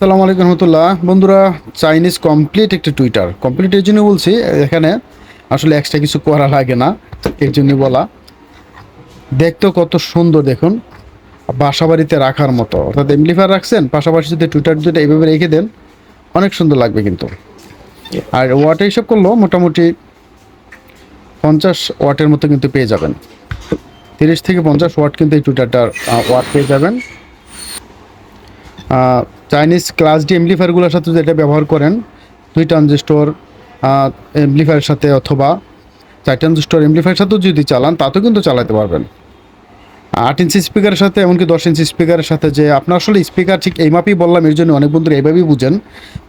আসসালামু আলাইকুম রহমতুল্লাহ। বন্ধুরা, চাইনিজ কমপ্লিট একটা টুইটার কমপ্লিট এর জন্য বলছি, এখানে আসলে এক্সট্রা কিছু করা লাগে না, এর জন্য বলা। দেখতেও কত সুন্দর দেখুন বাসা বাড়িতে রাখার মতো। অর্থাৎ এমপ্লিফায়ার রাখছেন, পাশাপাশি যদি টুইটার যদি এইভাবে রেখে দেন, অনেক সুন্দর লাগবে কিন্তু। আর ওয়াট হিসাব করল মোটামুটি পঞ্চাশ ওয়াটের মতো কিন্তু পেয়ে যাবেন। তিরিশ থেকে পঞ্চাশ ওয়াট কিন্তু এই টুইটারটার ওয়াট পেয়ে যাবেন। চাইনিজ ক্লাস ডি এমপ্লিফায়ারগুলোর সাথে যদি এটা ব্যবহার করেন, দুই ট্রানজিস্টর এমপ্লিফায়ারের সাথে অথবা চার ট্রানজিস্টর এমপ্লিফায়ারের সাথেও যদি চালান, তাতেও কিন্তু চালাতে পারবেন। আট ইঞ্চি স্পিকারের সাথে, এমনকি দশ ইঞ্চি স্পিকারের সাথে যে আপনার আসলে স্পিকার ঠিক এই মাপেই বললাম, এর জন্য অনেক বন্ধুরা এইভাবেই বুঝেন।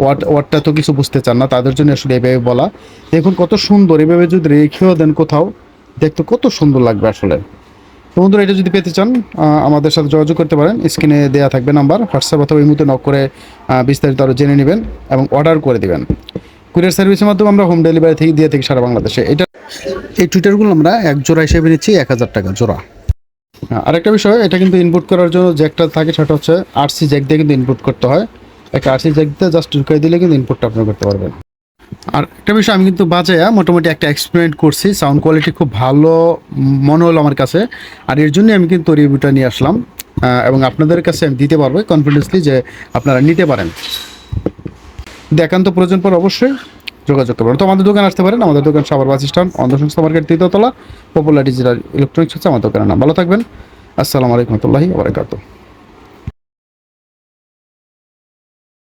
ওয়াট ওয়াটটা তো কিছু বুঝতে চান না, তাদের জন্য আসলে এইভাবে বলা। দেখুন কত সুন্দর, এভাবে যদি রেখেও দেন কোথাও, দেখতে কত সুন্দর লাগবে আসলে। তো বন্ধুরা, এটা যদি পেতে চান আমাদের সাথে যোগাযোগ করতে পারেন। স্ক্রিনে দেওয়া থাকবে নাম্বার, হোয়াটসঅ্যাপ অথবা এই মুহূর্তে নক করে বিস্তারিত আরও জেনে নেবেন এবং অর্ডার করে দেবেন। কুরিয়ার সার্ভিসের মাধ্যমে আমরা হোম ডেলিভারি থেকে দিয়ে থাকি সারা বাংলাদেশে। এটা এই টুইটারগুলো আমরা এক জোড়া হিসেবে নিচ্ছি, এক হাজার টাকা জোড়া। আরেকটা বিষয়, এটা কিন্তু ইনপুট করার জন্য জ্যাকটা থাকে সেটা হচ্ছে আরসি জ্যাক দিয়ে কিন্তু ইনপুট করতে হয়। একটা আরসি জ্যাক দিয়ে জাস্ট ঢুকিয়ে দিলে কিন্তু ইনপুটটা আপনি করতে পারবেন। আর একটা বিষয়, আমি কিন্তু বাজায়া মোটামুটি একটা এক্সপেরিমেন্ট করছি সাউন্ড কোয়ালিটি খুব ভালো, মনে হলো আমার কাছে। আর এর জন্যই আমি কিন্তু রিভিউটা নিয়ে আসলাম এবং আপনাদের কাছে আমি দিতে পারব কনফিডেন্সলি যে আপনারা নিতে পারেন। যদি একান্ত প্রয়োজন পর অবশ্যই। যোগাযোগ করবেন তো আমাদের দোকান আসতে পারেন। আমাদের দোকান সাবার বাস স্ট্যান্ড অন্ধ সংস্থা মার্কেট তৃতীয়তলা পপুলার ডিজিটাল ইলেকট্রনিক্স হচ্ছে আমাদের দোকানের নাম। ভালো থাকবেন। আসসালামু আলাইকুম রহমতুল্লাহি আবরাকাতুহ